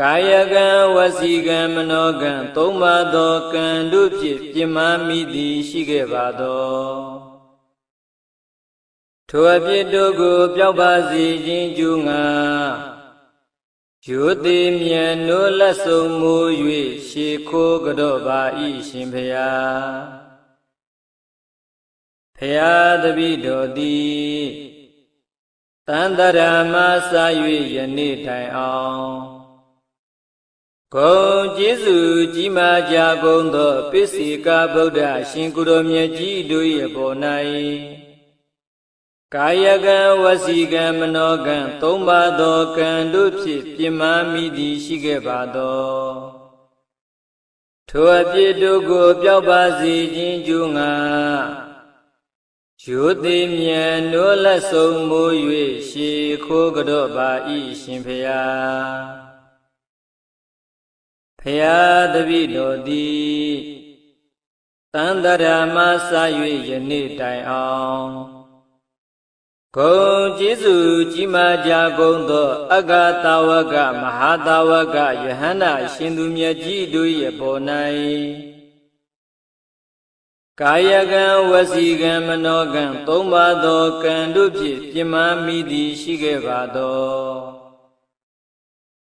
ကာယကံဝစီကံမနောကံသုံးပါးသောကံတို့ဖြင့်ပြင်းမာမိသည်ရှိခဲ့ပါသောထိုအဖြစ်တို့ကိုပျောက်ပါစေခြင်းကျူးငါယူသည်မြတ်နိုးလက်ဆုံးမူ၍ရှေခိုးကြော့ပါ၏ရှင်ဖျားဖျားတပိတော်သည်တန်တရာမစာ၍ယနေ့တိုင်အောင် ဂုံကျေးဇူးကြီးမားကြကုန်သောပစ္စေကဗုဒ္ဓရှင်ကုတော်မြတ်ကြီးတို့၏အပေါ်၌ကာယကံဝစီကံမနောကံသုံးပါးသောကံတို့ဖြင့်ပြင်းမာမိသည်ရှိခဲ့ပါသောထိုအပြစ်တို့ကိုပျောက်ပါစေခြင်းကျူးငါယူသည်မြတ်နိုးလက်ဆုံးမူ၍ရှေခိုးကြော့ပါ၏ရှင်ဖျား ဖျားတပိတော်သည်တန်တရာမစာ၍ယနေ့တိုင်အောင်ဂုံကျေးဇူးကြီးမားကြကုန်သော အဂတဝကမဟာတဝကယဟန္တာရှင်သူမြတ်ကြီးတို့၏အပေါ်၌ကာယကံဝစီကံမနောကံသုံးပါးသောကံတို့ဖြင့်ပြင်းမာမိသည်ရှိခဲ့ပါသော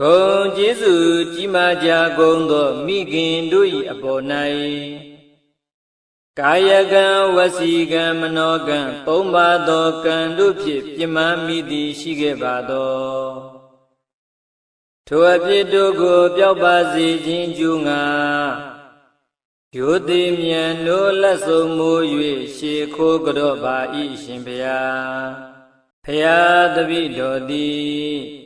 ဂုံကျေးဇူးကြီးမားကြကုန်သောမိခင်တို့၏အပေါ်၌ကာယကံဝစီကံမနောကံသုံးပါးသောကံတို့ဖြင့်ပြမမိသည်ရှိခဲ့ပါသောထိုအဖြစ်တို့ကိုပျောက်ပါစေခြင်းကျူးငါယူသည်မြတ်နိုးလက်ဆုံးမူ၍ရှေခိုးကြော့ပါ၏ရှင်ဖျားဖျားတပိတော်သည်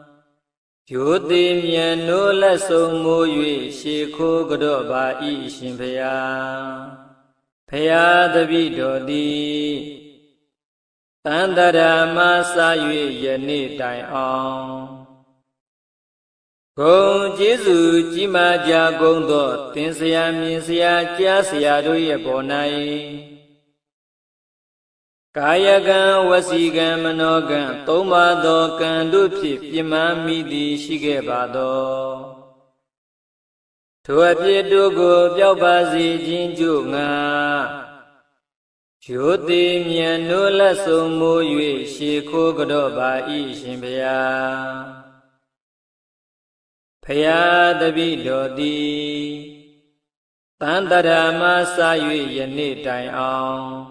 ယူသည်မြတ်နိုးလက်ဆုံးမူ၍ရှေခိုးကြော့ပါ၏ရှင်ဖျားဖျားတပိတော်သည်တန်တရာမစာ၍ယနေ့တိုင်အောင်ဂုံကျေးဇူးကြီးမားကြကုန်သောသင်ဆရာမြင်ဆရာကြားဆရာတို့ရဲ့ပေါ်၌ ကာယကံဝစီကံမနောကံသုံးပါးသောကံတို့ဖြင့်ပြမမိသည်ရှိခဲ့ပါသောထိုအဖြစ်တို့ကိုပျောက်ပါစေခြင်းကျို့ငါယူသည်မြတ်နိုးလက်ဆုံးမူ၍ရှေခိုးကြော့ပါ၏ရှင်ဖျားဖျားတပိတော်သည်တန်တရာမစာ၍ယနေ့တိုင်အောင်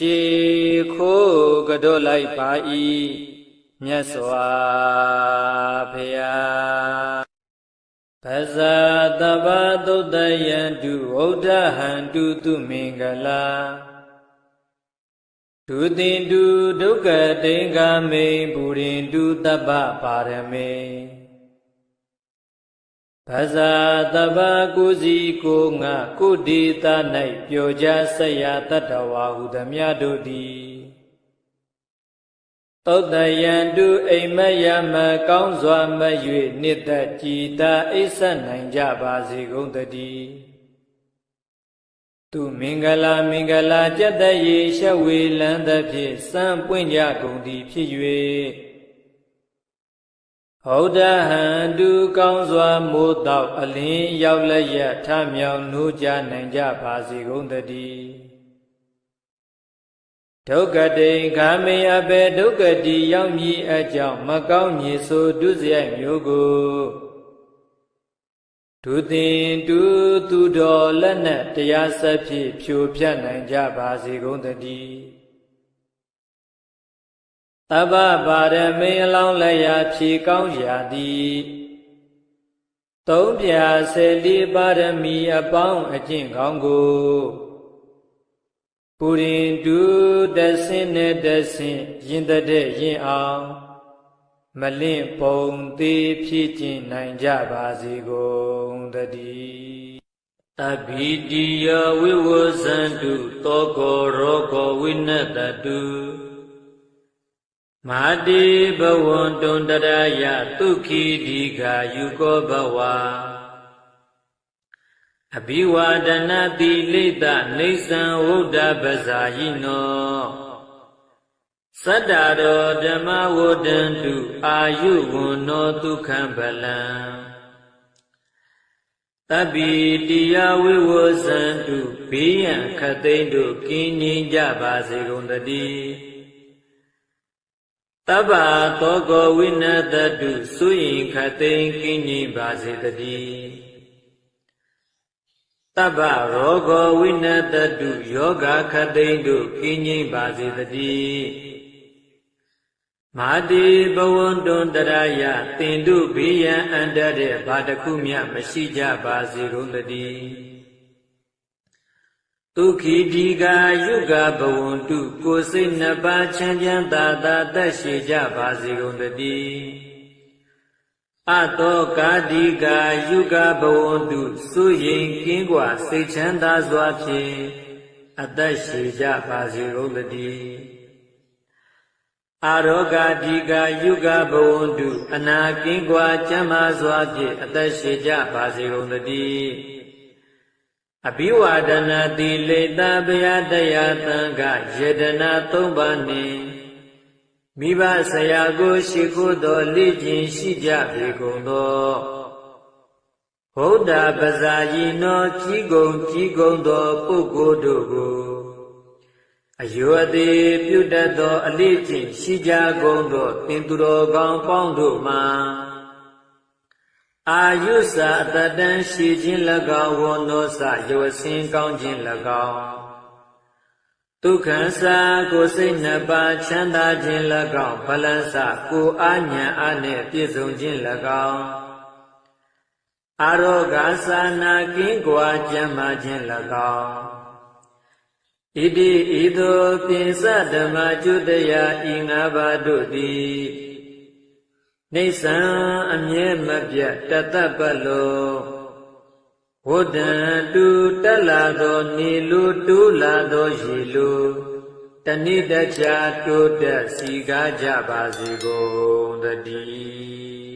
ရှေခိုးကြော့လိုက်ပါ၏မြတ်စွာဘုရားပဇာတဗ္ဗသုတ္တယံတုဝုဒ္ဓဟံတုသူမင်္ဂလာဒုတိတုဒုက္ကတိင်္ဂမေပုရိန္တုတပ္ပပါရမေ ဘဇာတဗ္ဗကုစီကိုငါကုဒေသ၌ပျော်ကြဆက်ရတတ္တဝါဟုသမျှတို့သည်သုတ်တယံတုအိမ်မက်ယမကောင်းစွာမ၍နှစ်သက်ကြည်သာအိဆတ်နိုင်ကြပါစေကုန်တည်းသူမင်္ဂလာမင်္ဂလာကြက်တရေရှဝေလန်းသဖြင့်စံပွင့်ကြကုန်သည်ဖြစ်၍ ဟောဒဟံတုကောင်းစွာမိုးတော့အလင်းရောက်လက်ရထမြောင်နိုးကြနိုင်ကြပါစေကုန်တည်းဒုက္ကတိခာမေအဘေဒုက္ကတိရောက်မည်အကြောင်းမကောင်းညီဆိုဒုစရိုက်မျိုးကိုဒုသင်တူသူတော်လက်နဲ့တရားစပ်ဖြင့်ဖြိုဖြတ်နိုင်ကြပါစေကုန်တည်း တဗ္ဗပါရမေအလောင်းလက်ရာဖြေကောင်းရာသည်သုံးပြဆယ်လေးပါရမီအပေါင်းအကျင့်ကောင်းကိုပူရင်တူတဆင်းနဲ့တဆင်းရင်တဲ့ရင်အောင်မလင့်ပုံသေးဖြစ်ကျင်နိုင်ကြပါစေကုန်တည်းအဘိတိယဝိဝဇန္တုတောကောရောကောဝိနတတု မာတိဘဝံတုံတရယဒုက္ခိဒီဃာယုကောဘဝအဘိဝါဒနာတိလိတနေသံဝုဒ္ဓပဇာယိနောသတ္တရောဓမ္မဝဒံတုအာယုဝန္နောဒုက္ခံဗလံတပ္ပိတိယဝိဝဇန္တုဘေးရန်ခသိမ့်တို့ကင်းငြိမ်းကြပါစေကုန်တည်း တဗ္ဗသောကောဝိနတတုသုယင်ခသိမ့်ကင်းငြိမ်းပါစေတည်းတဗ္ဗရောဂောဝိနတတုယောဂခသိမ့်တို့ကင်းငြိမ်းပါစေတည်းမာတိဘဝန္တုံတရယတင်တုဘေးရန်အန္တတဲ့ဘာတခုမျှမရှိကြပါစေကုန်တည်း ဒုက္ခိဒီကာယုကဘဝန္တုကိုစိတ်နှစ်ပါးချမ်းချမ်းသာသာတက်ရှိကြပါစေကုန်တည်းအတောကာဒီကာယုကဘဝန္တုစုရင်ကင်းကွာစိတ်ချမ်းသာစွာဖြင့်အသက်ရှိကြပါစေကုန်တည်းအာရောဂာဒီကာယုကဘဝန္တုအနာကင်းကွာချမ်းသာစွာဖြင့်အသက်ရှိကြပါစေကုန်တည်း အဘိဝါဒနာတိလေတဗျာတရားတံကယေဒနာ၃ပါးနှင့်မိဘဆရာကိုရှိခိုးသောလေ့ကျင့်ရှိကြပေကုန်သောဘဗုဒ္ဓပဇာယီနောကြီးကုံကြီးကုံသောပုဂ္ဂိုလ်တို့ကိုအယောအသေးပြုတတ်သောအလေးချင်းရှိကြကုန်သောသင်သူတော်ကောင်းပေါင်းတို့မှာ အာယုစာအတတန်ရှိခြင်း၎င်းဝန္နောစယောစင်ကောင်းခြင်း၎င်းဒုက္ခစာကိုယ်စိတ်နှစ်ပါးချမ်းသာခြင်း၎င်းဗလန်စကိုယ်အာဉာဏ်အားနှင့်ပြည့်စုံခြင်း၎င်းအာရောဂါသာနာကင်းကွာကျမ်းမာခြင်း၎င်းဣတိဤသို့ပိစဓမ္မကျွတယဤငါးပါးတို့သည် နေဆံအမြဲမပြတ်တသက်ပတ်လုံးဝဒ္ဒံတူတက်လာသောနေလူတူးလာသောရေလူတဏိတချာတိုးတက်စီကားကြပါစေကုန်တည်း